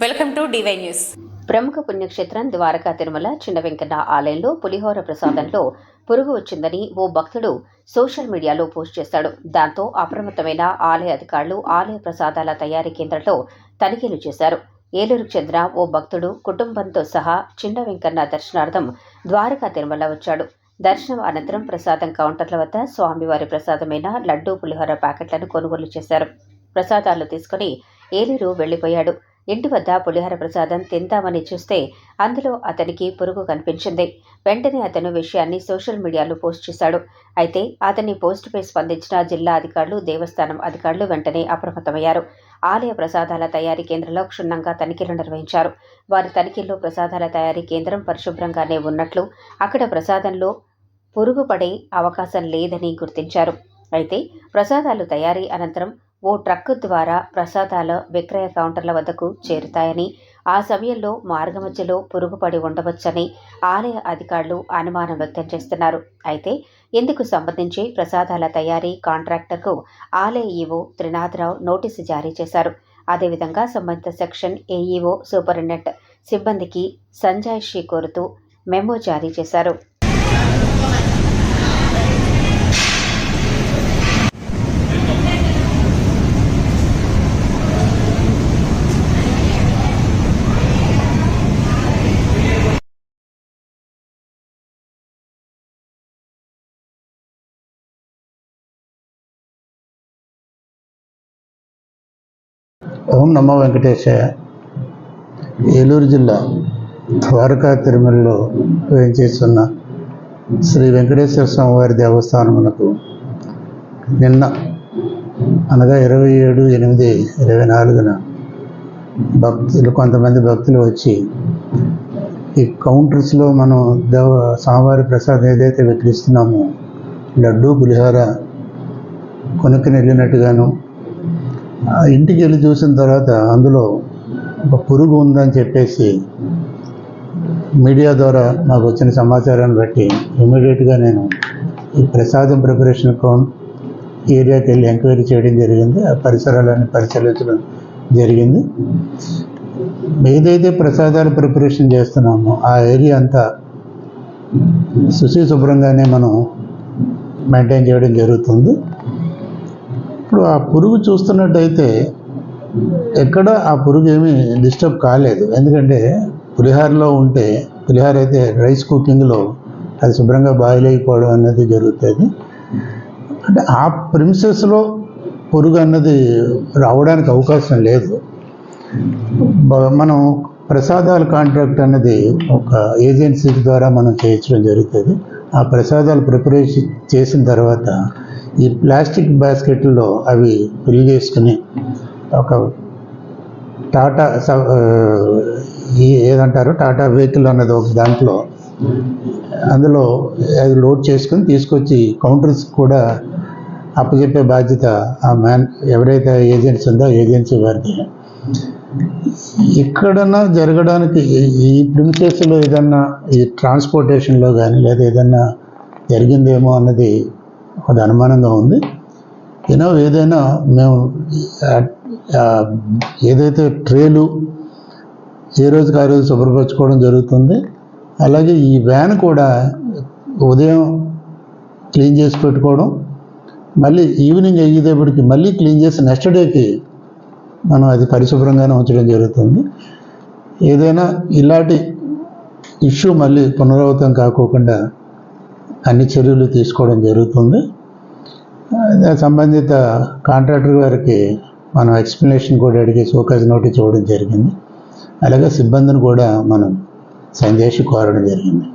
Welcome to DY news. ప్రముఖ పుణ్యక్షేత్రం ద్వారకా తిరుమల చిన్న వెంకన్న ఆలయంలో పులిహోర ప్రసాదంలో పురుగు వచ్చిందని ఓ భక్తుడు సోషల్ మీడియాలో పోస్ట్ చేశాడు దాంతో అప్రమత్తమైన ఆలయ అధికారులు ఆలయ ప్రసాదాల తయారీ కేంద్రంలో తనిఖీలు చేశారు. ఏలూరుకు చెందిన ఓ భక్తుడు కుటుంబంతో సహా చిన్న వెంకన్న దర్శనార్థం ద్వారకా తిరుమల వచ్చాడు. దర్శనం అనంతరం ప్రసాదం కౌంటర్ల వద్ద స్వామివారి ప్రసాదమైన లడ్డూ పులిహోర ప్యాకెట్లను కొనుగోలు చేశారు. ప్రసాదాలు తీసుకుని ఏలూరు వెళ్ళిపోయాడు ఇంటి వద్ద పులిహోర ప్రసాదం తిందామని చూస్తే అందులో అతనికి పురుగు కనిపించింది. వెంటనే అతను విషయాన్ని సోషల్ మీడియాలో పోస్ట్ చేశాడు. అయితే అతని పోస్టుపై స్పందించిన జిల్లా అధికారులు దేవస్థానం అధికారులు వెంటనే అప్రమత్తమయ్యారు. ఆలయ ప్రసాదాల తయారీ కేంద్రంలో క్షుణ్ణంగా తనిఖీలు నిర్వహించారు. వారి తనిఖీల్లో ప్రసాదాల తయారీ కేంద్రం పరిశుభ్రంగానే ఉన్నట్లు అక్కడ ప్రసాదంలో పురుగు పడే అవకాశం లేదని గుర్తించారు. అయితే ప్రసాదాలు తయారీ అనంతరం ఓ ట్రక్కు ద్వారా ప్రసాదాల విక్రయ కౌంటర్ల వద్దకు చేరుతాయని ఆ సమయంలో మార్గమధ్యలో పురుగుపడి ఉండవచ్చని ఆలయ అధికారులు అనుమానం వ్యక్తం చేస్తున్నారు. అయితే ఇందుకు సంబంధించి ప్రసాదాల తయారీ కాంట్రాక్టర్కు ఆలయ ఈవో త్రినాథరావు నోటీసు జారీ చేశారు. అదేవిధంగా సంబంధిత సెక్షన్ ఏఈఓ సూపరింటెండెంట్ సిబ్బందికి సంజాయిషీ కోరుతూ మెమో జారీ చేశారు. ఓం నమో వెంకటేశాయ. ఏలూరు జిల్లా ద్వారకా తిరుమలలో వేయించేస్తున్న శ్రీ వెంకటేశ్వర స్వామివారి దేవస్థానమునకు నిన్న అనగా ఇరవై ఏడు ఎనిమిది ఇరవై నాలుగున భక్తులు కొంతమంది భక్తులు వచ్చి ఈ కౌంటర్స్లో మనం దేవ స్వామివారి ప్రసాదం ఏదైతే విక్రిస్తున్నామో లడ్డు పులిహోర కొనుక్కుని వెళ్ళినట్టుగాను ఇంటికి వెళ్ళి చూసిన తర్వాత అందులో ఒక పురుగు ఉందని చెప్పేసి మీడియా ద్వారా నాకు వచ్చిన సమాచారాన్ని బట్టి ఇమీడియట్గా నేను ఈ ప్రసాదం ప్రిపరేషన్ కోన్ ఏరియాకి వెళ్ళి ఎంక్వైరీ చేయడం జరిగింది. ఆ పరిసరాలన్నీ పరిశీలించడం జరిగింది. ఏదైతే ప్రసాదాలు ప్రిపరేషన్ చేస్తున్నామో ఆ ఏరియా అంతా శుచి శుభ్రంగానే మనం మెయింటైన్ చేయడం జరుగుతుంది. ఇప్పుడు ఆ పురుగు చూస్తున్నట్టయితే ఎక్కడ ఆ పురుగు ఏమీ డిస్టర్బ్ కాలేదు. ఎందుకంటే పులిహారలో ఉంటే పులిహార అయితే రైస్ కుకింగ్లో అది శుభ్రంగా బాయిల్ అయిపోవడం అనేది జరుగుతుంది. అంటే ఆ ప్రిమిసెస్లో పురుగు అన్నది రావడానికి అవకాశం లేదు. మనం ప్రసాదాల కాంట్రాక్ట్ అనేది ఒక ఏజెన్సీ ద్వారా మనం చేయించడం జరుగుతుంది. ఆ ప్రసాదాలు ప్రిపరేషన్ చేసిన తర్వాత ఈ ప్లాస్టిక్ బాస్కెట్లో అవి ఫిల్ చేసుకుని ఒక టాటా స- ఈ ఏదంటారు? టాటా వెహికల్ అన్నది ఒక దాంట్లో అందులో అది లోడ్ చేసుకుని తీసుకొచ్చి కౌంటర్స్ కూడా అప్పచెప్పే బాధ్యత ఆ మ్యాన్ ఎవరైతే ఏజెన్సీ ఉందో ఏజెన్సీ వారిది. ఎక్కడన్నా జరగడానికి ఈ- ఈ ప్రిమిసెస్లో ఏదన్నా ఈ ట్రాన్స్పోర్టేషన్లో కానీ లేదా ఏదన్నా జరిగిందేమో అన్నది ఒక అనుమానంగా ఉంది. యూనో ఏదైనా మేము ఏదైతే ట్రేలు ఏ రోజుకి ఆ రోజు శుభ్రపరచుకోవడం జరుగుతుంది అలాగే ఈ వ్యాన్ కూడా ఉదయం క్లీన్ చేసి పెట్టుకోవడం మళ్ళీ ఈవినింగ్ అయ్యేటప్పటికి మళ్ళీ క్లీన్ చేసి నెక్స్ట్ డేకి మనం అది పరిశుభ్రంగానే ఉంచడం జరుగుతుంది. ఏదైనా ఇలాంటి ఇష్యూ మళ్ళీ పునరావృతం కాకోకుండా అన్ని చర్యలు తీసుకోవడం జరుగుతుంది. సంబంధిత కాంట్రాక్టర్ గారికి మనం ఎక్స్ప్లెనేషన్ కూడా అడిగి సోకాజ్ నోటీస్ ఇవ్వడం జరిగింది. అలాగే సిబ్బందిని కూడా మనం సందేశం కోరడం జరిగింది.